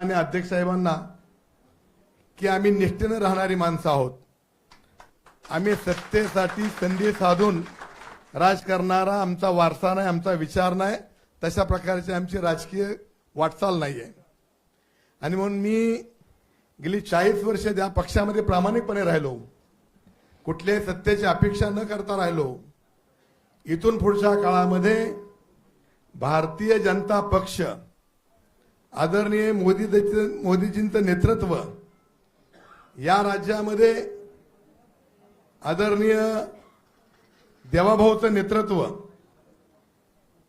आणि अध्यक्ष साहेबांना की आम्ही निष्ठेनं राहणारी माणसं आहोत. आम्ही सत्तेसाठी संधी साधून राज करणारा आमचा वारसा नाही आमचा विचार नाही तशा प्रकारची आमची राजकीय वाटचाल नाही आहे आणि म्हणून मी गेली चाळीस वर्ष त्या पक्षामध्ये प्रामाणिकपणे राहिलो कुठल्याही सत्तेची अपेक्षा न करता राहिलो इथून पुढच्या काळामध्ये भारतीय जनता पक्ष आदरणीय मोदी मोदीजींचं नेतृत्व या राज्यामध्ये आदरणीय देवाभाऊचं नेतृत्व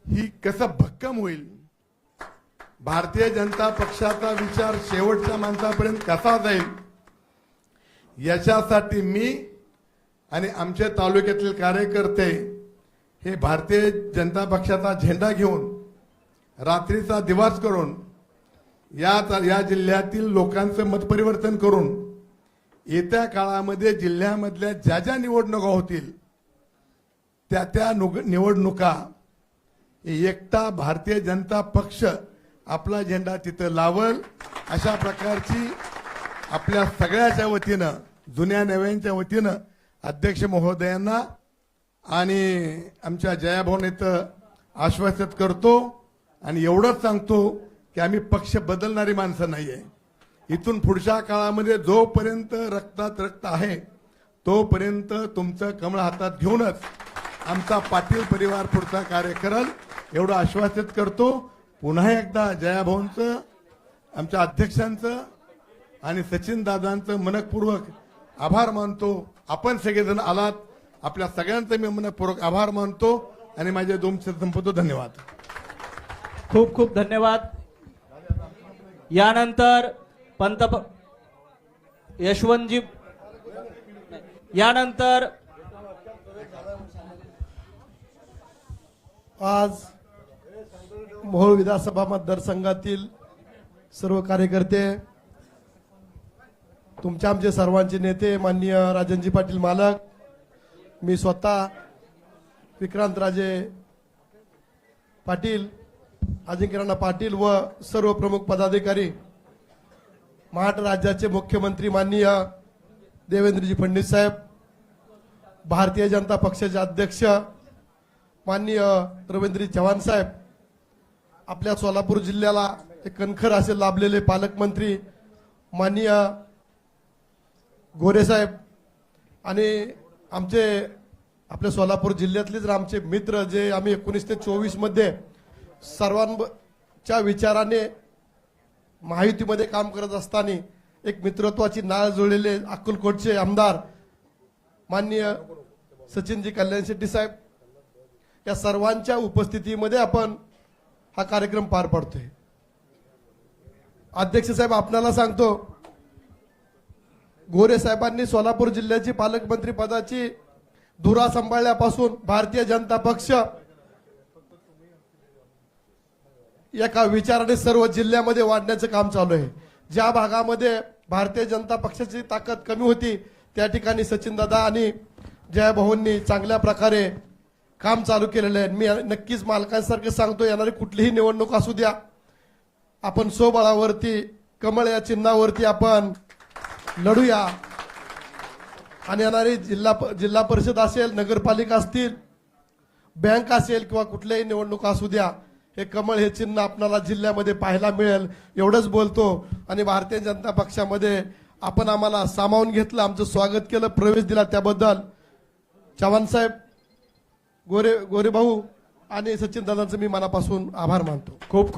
ही कसं भक्कम होईल? भारतीय जनता पक्षाचा विचार शेवटच्या माणसापर्यंत कसा जाईल? याच्यासाठी मी आणि आमच्या तालुक्यातील कार्यकर्ते हे भारतीय जनता पक्षाचा झेंडा घेऊन रात्रीचा दिवास करून या या जिल्ह्यातील लोकांचं मतपरिवर्तन करून येत्या काळामध्ये जिल्ह्यामधल्या ज्या ज्या निवडणुका होतील त्या त्या निवडणुका एकटा भारतीय जनता पक्ष आपला झेंडा तिथं लावल अशा प्रकारची आपल्या सगळ्याच्या वतीनं जुन्या नव्यांच्या वतीनं अध्यक्ष महोदयांना आणि आमच्या जयाभवन इथं आश्वासित करतो आणि एवढंच सांगतो की आम्ही पक्ष बदलणारी माणसं नाही आहे इथून पुढच्या काळामध्ये जोपर्यंत रक्तात रक्त आहे तोपर्यंत तुमचं कमळ हातात घेऊनच आमचा पाटील परिवार पुढचा कार्य करल. एवढं आश्वासित करतो. पुन्हा एकदा जयाभाऊंचं आमच्या अध्यक्षांचं आणि सचिन दादांचं मनपूर्वक आभार मानतो. आपण सगळेजण आलात. आपल्या सगळ्यांचं मी मनपूर्वक आभार मानतो. आणि माझे दोन संपतो संपवतो. धन्यवाद. खूप खूप धन्यवाद. यानंतर पंतप यशवंतजी यानंतर आज मोहोळ विधानसभा मतदारसंघातील सर्व कार्यकर्ते तुमच्या आमचे सर्वांचे नेते माननीय राजनजी पाटील मालक मी स्वतः विक्रांतराजे पाटील अजिंक्यराणा पाटील व सर्व प्रमुख पदाधिकारी महाराष्ट्र राज्याचे मुख्यमंत्री माननीय देवेंद्रजी फडणवीस साहेब भारतीय जनता पक्षाचे अध्यक्ष माननीय रवींद्रजी चव्हाण साहेब आपल्या सोलापूर जिल्ह्याला एक कणखर असे लाभलेले पालकमंत्री माननीय गोरेसाहेब आणि आमचे आपल्या सोलापूर जिल्ह्यातलेच आमचे मित्र जे आम्ही एकोणीस ते चोवीसमध्ये मध्ये सर्वांच्या विचाराने महायुतीमध्ये काम करत असताना एक मित्रत्वाची नाळ जुळलेले अक्कलकोटचे आमदार माननीय सचिनजी कल्याण शेट्टी साहेब या सर्वांच्या उपस्थितीमध्ये आपण हा कार्यक्रम पार पाडतोय. अध्यक्ष साहेब आपणाला सांगतो गोरे साहेबांनी सोलापूर जिल्ह्याची पालकमंत्री पदाची धुरा सांभाळल्यापासून भारतीय जनता पक्ष एका विचाराने सर्व जिल्ह्यामध्ये वाढण्याचं काम चालू आहे. ज्या भागामध्ये भारतीय जनता पक्षाची ताकद कमी होती त्या ठिकाणी सचिनदादा आणि जयभाऊंनी चांगल्या प्रकारे काम चालू केलेलं आहे. मी नक्कीच मालकांसारखं सांगतो येणारी कुठलीही निवडणूक असू द्या. आपण स्वबळावरती कमळ या चिन्हावरती आपण लढूया. आणि येणारी जिल्हा प- जिल्हा परिषद असेल नगरपालिका असतील बँक असेल किंवा कुठल्याही निवडणूक असू द्या हे कमळ हे चिन्ह आपल्याला जिल्ह्यामध्ये पाहायला मिळेल. एवढंच बोलतो. आणि भारतीय जनता पक्षामध्ये आपण आम्हाला सामावून घेतलं आमचं स्वागत केलं प्रवेश दिला त्याबद्दल. चव्हाण साहेब गोरे गोरे भाऊ आणि सचिन दादांचं मी मनापासून आभार मानतो. खूप